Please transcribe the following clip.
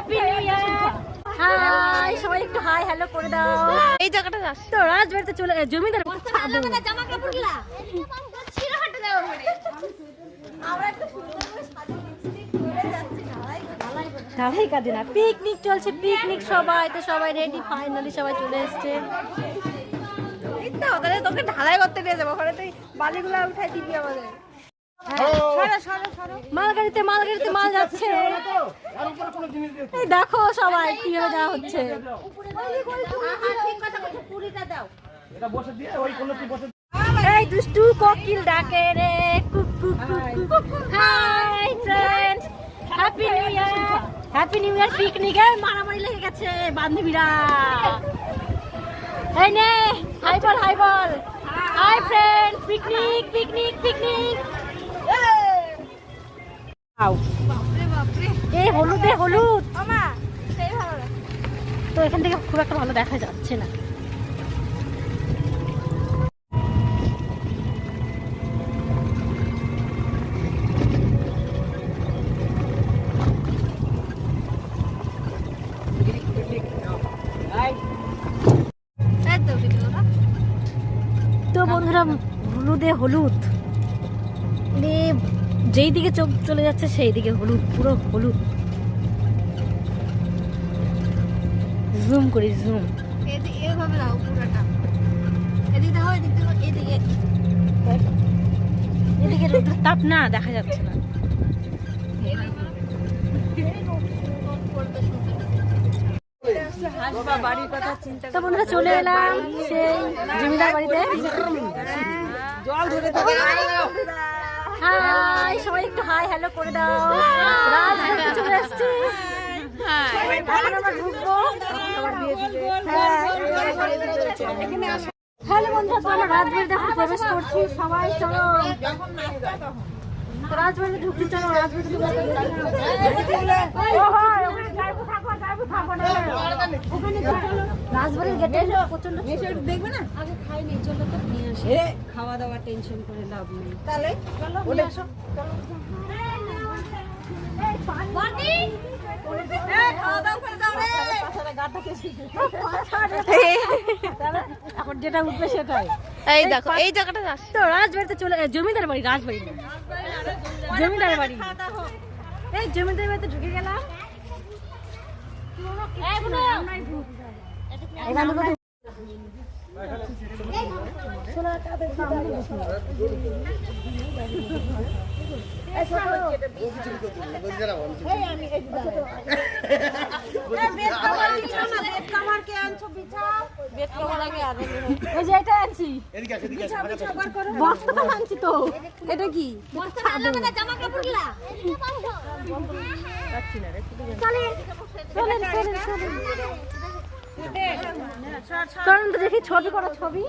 Happy new ইয়ার high সবাই একটু hi hello করে দাও। এই জায়গাটা যাস। তো রাজবাড়িতে চলে জমিদার। জামা কাপড়গুলা ঢালাই কাজে না। পিকনিক চলছে পিকনিক সবাই তো সবাই রেডি ফাইনালি সবাই চলে এসছে। তাহলে তোকে ঢালাই করতে নিয়ে যাব ওখানে তুই বালিগুলো উঠাই দিবি আমাদের। মালগাড়িতে মালগাড়িতে মাল যাচ্ছে। এই দেখো সবাই, কীভাবে যাওয়া হচ্ছে। এই দুষ্টু কোকিল ডাকে রে, cook hi friends happy new year happy new year পিকনিকে মারামারি লেগে গেছে, বান্ধবীরা। এই নে, হাই বল হাই বল। Hi friend picnic picnic picnic এ হলুদে হলুদ। তো এখান থেকে খুব একটা ভালো দেখা যাচ্ছে না। তো বন্ধুরা হলুদে হলুদ। মানে যেই দিকে চোখ চলে যাচ্ছে সেই দিকে হলুদ পুরো হলুদ। জুম করি জুম। এভাবে দাও পুরোটা। এদিকে দাও এদিক এদিকে। এদিকে রোদের তাপ না দেখা যাচ্ছে না। তো বন্ধুরা চলে এলাম সেই জমিদার বাড়িতে। হাই সবাই একটু হাই হ্যালো করে দাও রাজবাড়িতে চলে এসছি হ্যাঁ হ্যালো বন্ধুরা চলো রাজবাড়িতে এখন প্রবেশ করছি সবাই চলো রাজবাড়িতে ঢুকছি চলো রাজবাড়িতে রাজবাড়ির গেটে প্রচণ্ড দেখবে না? আগে খাইনি চলো তো নিয়ে আসি। খাওয়া দাওয়া টেনশন করে লাভ নেই। তাহলে চলো নিয়ে আসো। এখন যেটা উঠবে সেটাই। এই দেখো এই জায়গাটা তো রাজবাড়িতে চলে জমিদার বাড়ি রাজবাড়ি। জমিদার বাড়ি। এই জমিদার বাড়িতে ঢুকে গেলাম। এখানে কত- এই যে এটা কি জামা কাপড়গুলা চলেন চলেন চলেন চলেন দেখি ছবি করা ছবি।